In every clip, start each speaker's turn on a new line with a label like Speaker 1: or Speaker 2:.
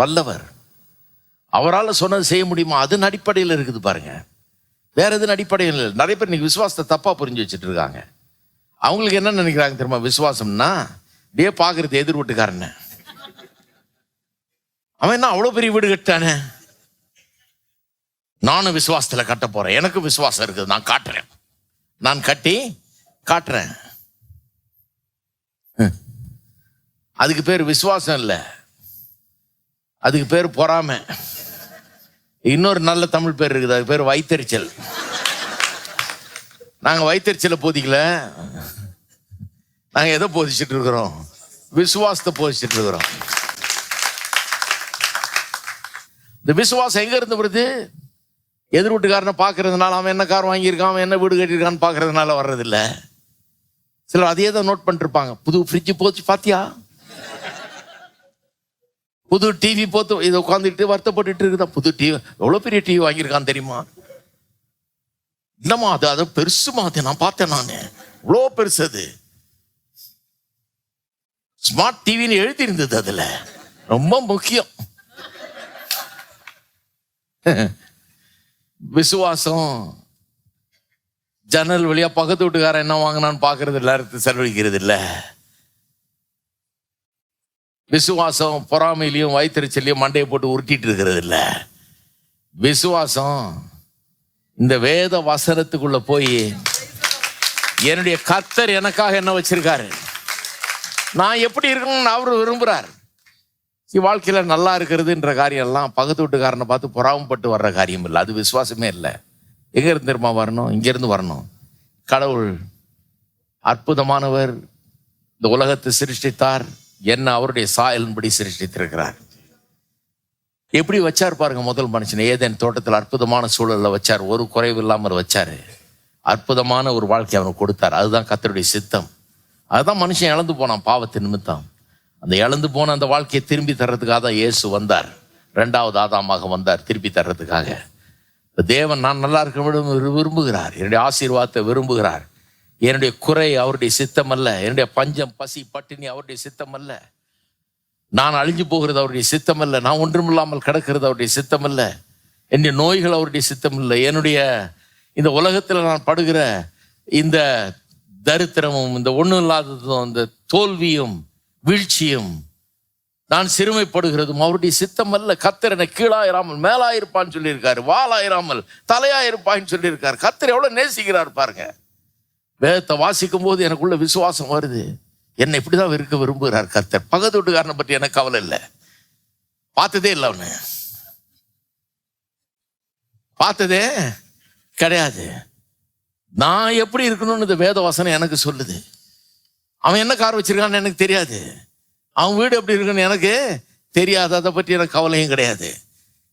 Speaker 1: வல்லவர். அவரால் சொன்னது செய்ய முடியுமா? அதன் அடிப்படையில் இருக்குது பாருங்க. வேற எதுவும் அடிப்படையில் இல்லை. நிறைய பேர் இன்னைக்கு விசுவாசத்தை தப்பா புரிஞ்சு வச்சுட்டு இருக்காங்க. அவங்களுக்கு என்ன நினைக்கிறாங்க தெரியுமா விசுவாசம்னா டே பார்க்கறது எதிர் வீட்டுக்காரன. அவன் என்ன அவ்வளோ பெரிய வீடு கட்டானே நானும் விசுவாசத்தில் கட்ட போறேன். எனக்கும் விசுவாசம் இருக்குது. நான் காட்டுறேன். நான் கட்டி காட்டுறேன். அதுக்கு பேர் விசுவாசம் இல்லை. அதுக்கு பேர் பொறாமை. இன்னொரு நல்ல தமிழ் பேர் இருக்குது அதுக்கு பேர் வைத்தறிச்சல். நாங்கள் வைத்தறிச்சலை போதிக்கல. நாங்கள் எதை போதிச்சுட்டு இருக்கிறோம்? விசுவாசத்தை போதிச்சுட்டு இருக்கிறோம். இந்த விசுவாசம் எங்க இருந்து வருது? எதிர் வீட்டுக்காரனை பார்க்கறதுனால அவன் என்ன கார் வாங்கியிருக்கான் அவன் என்ன வீடு கட்டியிருக்கான்னு பார்க்கறதுனால வர்றதில்ல. சிலர் அதையே தான் நோட் பண்ணிருப்பாங்க. புது ஃப்ரிட்ஜ் போச்சு பார்த்தியா புது டிவி போத்து இதை உட்காந்துக்கிட்டு வருத்தப்பட்டுட்டு இருக்குதா? புது டிவி எவ்வளோ பெரிய டிவி வாங்கியிருக்கான் தெரியுமா? என்னம்மா அது? அதை பெருசுமா அது. நான் பார்த்தேன் நான். இவ்வளோ பெருசு அது. ஸ்மார்ட் டிவின்னு எழுதியிருந்தது அதில். ரொம்ப முக்கியம். விசுவாசம். ஜன்னல் வழியா பக்கத்து வீட்டுக்காரன் என்ன வாங்கினான்னு பார்க்கறது எல்லாருக்கும் செலவழிக்கிறது இல்லை. விசுவாசம் பொறாமையிலையும் வயிற்றுச்சலையும் மண்டையை போட்டு உருட்டிட்டு இருக்கிறது இல்லை. விசுவாசம் இந்த வேத வசனத்துக்குள்ள போய் என்னுடைய கத்தர் எனக்காக என்ன வச்சிருக்காரு? நான் எப்படி இருக்கணும்னு அவர் விரும்புறார். வாழ்க்கையில் நல்லா இருக்கிறதுன்ற காரியம் எல்லாம் பக்கத்து வீட்டுக்காரனை பார்த்து பொறாமப்பட்டு வர்ற காரியம் இல்லை. அது விசுவாசமே இல்லை. எங்க இருந்து தெரியுமா வரணும்? இங்கேருந்து வரணும். கடவுள் அற்புதமானவர். இந்த உலகத்தை சிருஷ்டித்தார். என்ன அவருடைய சாயலின்படி சிருஷ்டித்திருக்கிறார். எப்படி வச்சார் பாருங்க முதல் மனுஷன். ஏதேன் தோட்டத்தில் அற்புதமான சூழலில் வச்சார். ஒரு குறைவு இல்லாமல் வச்சார். அற்புதமான ஒரு வாழ்க்கை அவனுக்கு கொடுத்தார். அதுதான் கத்தருடைய சித்தம். அதுதான் மனுஷன் இழந்து போனான் பாவத்தை நிமித்தம். அந்த இழந்து போன அந்த வாழ்க்கையை திரும்பி தர்றதுக்காக தான் இயேசு வந்தார். ரெண்டாவது ஆதாமாக வந்தார் திருப்பி தர்றதுக்காக. தேவன் நான் நல்லா இருக்க விரும்புகிறார். என்னுடைய ஆசீர்வாதத்தை விரும்புகிறார். என்னுடைய குறை அவருடைய சித்தம் அல்ல என்னுடைய பஞ்சம் பசி பட்டினி அவருடைய சித்தம் அல்ல நான் அழிஞ்சு போகிறது அவருடைய சித்தம் அல்ல நான் ஒன்றுமில்லாமல் கிடக்கிறது அவருடைய சித்தம் அல்ல என்னுடைய நோய்கள் அவருடைய சித்தம் இல்லை என்னுடைய இந்த உலகத்தில் நான் படுகிற இந்த தரித்திரமும் இந்த ஒன்றும் இல்லாததும் இந்த தோல்வியும் வீழ்ச்சியும் நான் சிறுமைப்படுகிறதும் அவருடைய சித்தம் அல்ல கத்தர் என கீழாயிராமல் மேலாயிருப்பான்னு சொல்லியிருக்காரு. வாலாயிராமல் தலையாயிருப்பான்னு சொல்லியிருக்காரு. கத்தர் எவ்வளோ நேசிக்கிறார் பாருங்க. வேதத்தை வாசிக்கும் போது எனக்குள்ள விசுவாசம் வருது. என்னை இப்படிதான் இருக்க விரும்புகிறார் கர்த்தர். பக்கத்து வீட்டுக்காரனை பற்றி எனக்கு கவலை இல்லை. பார்த்ததே இல்லை அவனு. பார்த்ததே கிடையாது. நான் எப்படி இருக்கணும்னு இந்த வேத வசனம் எனக்கு சொல்லுது. அவன் என்ன கார் வச்சிருக்கான்னு எனக்கு தெரியாது. அவன் வீடு எப்படி இருக்குன்னு எனக்கு தெரியாது. அதை பற்றி எனக்கு கவலையும் கிடையாது.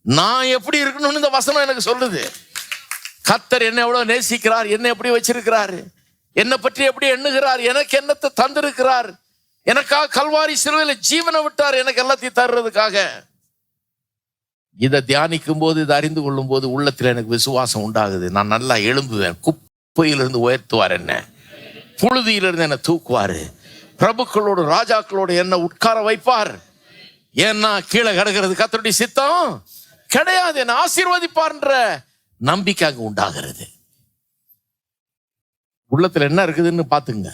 Speaker 1: நான் எப்படி இருக்கணும்னு இந்த வசனம் எனக்கு சொல்லுது. கத்தர் என்ன எவ்வளோ நேசிக்கிறார் என்ன எப்படி வச்சிருக்கிறாரு? என்னை பற்றி எப்படி எண்ணுகிறார்? எனக்கு என்னத்தை தந்திருக்கிறார்? எனக்காக கல்வாரி சிலுவையில் ஜீவனை விட்டார் எனக்கு எல்லாத்தையும் தர்றதுக்காக. இதை தியானிக்கும் போது இதை அறிந்து கொள்ளும் போது உள்ளத்தில் எனக்கு விசுவாசம் உண்டாகுது. நான் நல்லா எழும்புவேன். குப்பையிலிருந்து உயர்த்துவார் என்ன. புழுதியிலிருந்து என்னை தூக்குவார். பிரபுக்களோடு ராஜாக்களோடு என்ன உட்கார வைப்பார். ஏன்னா கீழே கிடக்கிறது கத்தருடைய சித்தம். கிடையாது. என்ன ஆசீர்வதிப்பார்ன்ற நம்பிக்கை அங்கே உண்டாகிறது. உள்ளத்தில் என்ன இருக்குதுன்னு பார்த்துங்க.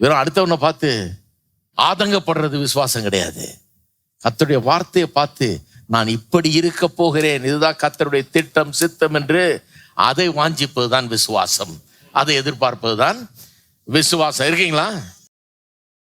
Speaker 1: வெறும் அடுத்தவனை பார்த்து ஆதங்கப்படுறது விசுவாசம் கிடையாது. கத்தருடைய வார்த்தையை பார்த்து நான் இப்படி இருக்க போகிறேன் இதுதான் கத்தருடைய திட்டம் சித்தம் என்று அதை வாஞ்சிப்பதுதான் விசுவாசம். அதை எதிர்பார்ப்பது தான் விசுவாசம். இருக்கீங்களா?